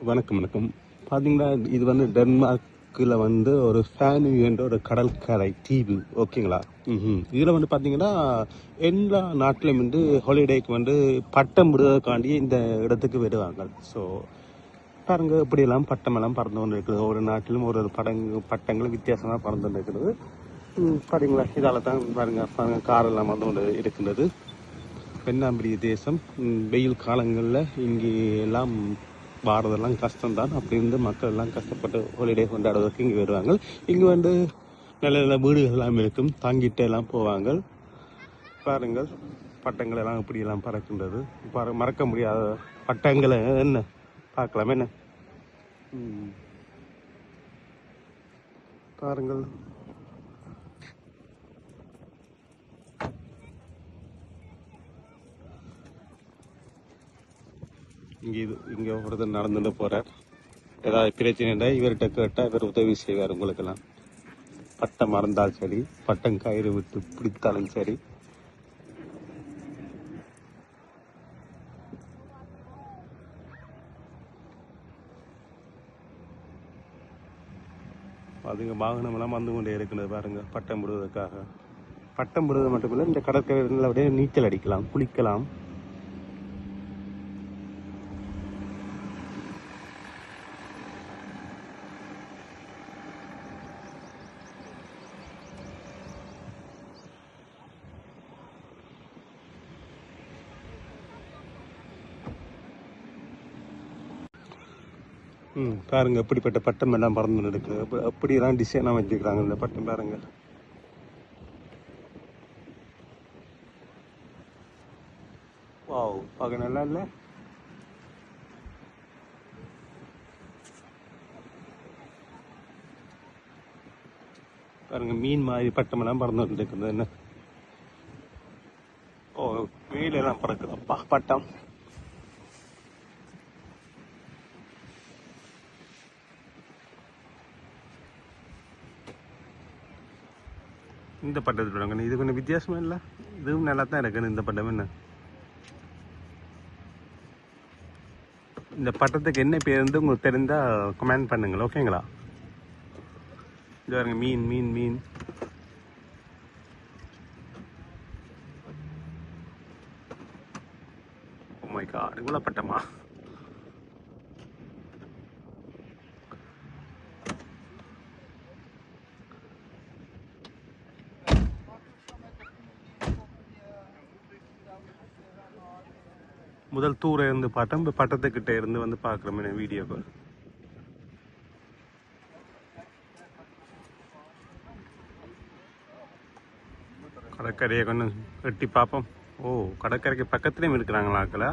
வணக்கம் வணக்கம். பார்த்தீங்கன்னா இது வந்து டென்மார்க்கில் வந்து ஒரு ஃபேனு என்ற ஒரு கடற்கரை தீவு. ஓகேங்களா? ம் இதில் வந்து பார்த்தீங்கன்னா எல்லா நாட்டிலும் வந்து ஹாலிடேக்கு வந்து பட்டம் விடுவதற்காண்டி இந்த இடத்துக்கு வருவாங்க. ஸோ பாருங்க இப்படியெல்லாம் பட்டமெல்லாம் பறந்து கொண்டு இருக்குது ஒவ்வொரு நாட்டிலும் ஒரு ஒரு படங்கு பட்டங்களும் வித்தியாசமாக பறந்து கொண்டு இருக்கிறது பாருங்களா இதால் தான் பாருங்கள் பாருங்கள் காரெல்லாம் வந்து கொண்டு இருக்கின்றது. வெண்ணாம்பிரி தேசம். வெயில் காலங்களில் இங்கே எல்லாம் வாரதெல்லாம் கஷ்டம்தான். அப்படி இருந்து மக்கள் எல்லாம் கஷ்டப்பட்டு ஹாலிடே கொண்டாடுவதற்கு இங்கே வருவாங்க. இங்கே வந்து நல்ல நல்ல வீடுகள் எல்லாம் இருக்கும். தாங்கிட்டு எல்லாம் போவாங்க. பாருங்கள் பட்டங்கள் எல்லாம் இப்படி எல்லாம் பறக்கின்றது. பற மறக்க முடியாத பட்டங்களை என்ன? பார்க்கலாம் என்ன? பாருங்கள் இங்கே இது இங்கே ஒருத்தர் நடந்துட்டு போகிறார் ஏதாவது பிரச்சனைண்டா இவர்கிட்ட கேட்டால் இவர் உதவி செய்வார் உங்களுக்கெல்லாம். பட்டம் மறந்தால் சரி பட்டம் கயிறு விட்டு பிடித்தாலும் சரி. அதுங்க வாகனமெல்லாம் வந்து கொண்டே இருக்கிறது பாருங்க பட்டம் விடுவதற்காக. பட்டம் விடுவது மட்டுமில்லை இந்த கடற்கரையில் அப்படியே நீச்சல் அடிக்கலாம் குளிக்கலாம். ம் பாருங்க எப்படிப்பட்ட பட்டம் எல்லாம் பறந்து நடக்கு அப்ப- அப்படியெல்லாம் டிசைனாக வச்சுக்கிறாங்க இந்த பட்டம் பாருங்க. வாவ் பார்க்க நல்லா இல்லை? பாருங்க மீன் மாதிரி பட்டம் எல்லாம் பறந்து இருக்குது என்ன? ஓ மேலெல்லாம் பறக்குது. அப்பா பட்டம். இந்த பட்டத்தை இது கொஞ்சம் வித்தியாசமா இல்லை? இதுவும் நல்லா தான் இருக்குன்னு இந்த பட்டம் என்ன? இந்த பட்டத்துக்கு என்ன பேர் வந்து உங்களுக்கு தெரிந்தால் கமெண்ட் பண்ணுங்கள் ஓகேங்களா? இது பாருங்க மீன் மீன் மீன். Oh இவ்வளோ பட்டமா? முதல் தூர இருந்து பார்த்தோம். இப்போ பட்டத்துக்கிட்ட இருந்து வந்து பார்க்குறோம் வீடியோக்கு கடற்கரையை கொஞ்சம் எட்டி பார்ப்போம். ஓ கடற்கரைக்கு பக்கத்துலேயும் இருக்கிறாங்களா ஆக்களா?